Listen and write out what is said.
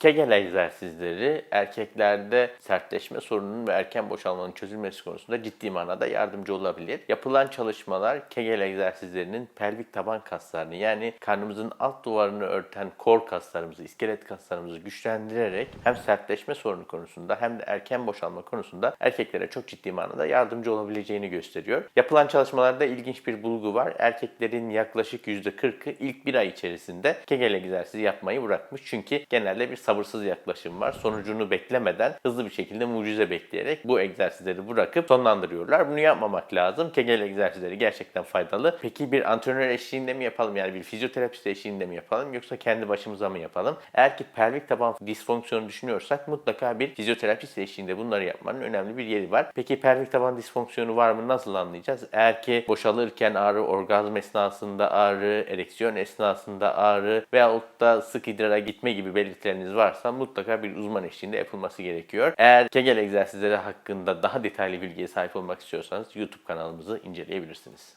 Kegel egzersizleri erkeklerde sertleşme sorununun ve erken boşalmanın çözülmesi konusunda ciddi manada yardımcı olabilir. Yapılan çalışmalar Kegel egzersizlerinin pelvik taban kaslarını yani karnımızın alt duvarını örten kor kaslarımızı, iskelet kaslarımızı güçlendirerek hem sertleşme sorunu konusunda hem de erken boşalma konusunda erkeklere çok ciddi manada yardımcı olabileceğini gösteriyor. Yapılan çalışmalarda ilginç bir bulgu var. Erkeklerin yaklaşık %40'ı ilk bir ay içerisinde Kegel egzersizi yapmayı bırakmış. Çünkü genelde bir sabırsız yaklaşım var. Sonucunu beklemeden hızlı bir şekilde mucize bekleyerek bu egzersizleri bırakıp sonlandırıyorlar. Bunu yapmamak lazım. Kegel egzersizleri gerçekten faydalı. Peki bir antrenör eşliğinde mi yapalım? Yani bir fizyoterapist eşliğinde mi yapalım? Yoksa kendi başımıza mı yapalım? Eğer ki pelvik taban disfonksiyonu düşünüyorsak mutlaka bir fizyoterapist eşliğinde bunları yapmanın önemli bir yeri var. Peki pelvik taban disfonksiyonu var mı? Nasıl anlayacağız? Eğer ki boşalırken ağrı, orgazm esnasında ağrı, ereksiyon esnasında ağrı veyahut da sık idrara gitme gibi belirtileriniz varsa mutlaka bir uzman eşliğinde yapılması gerekiyor. Eğer Kegel egzersizleri hakkında daha detaylı bilgiye sahip olmak istiyorsanız YouTube kanalımızı inceleyebilirsiniz.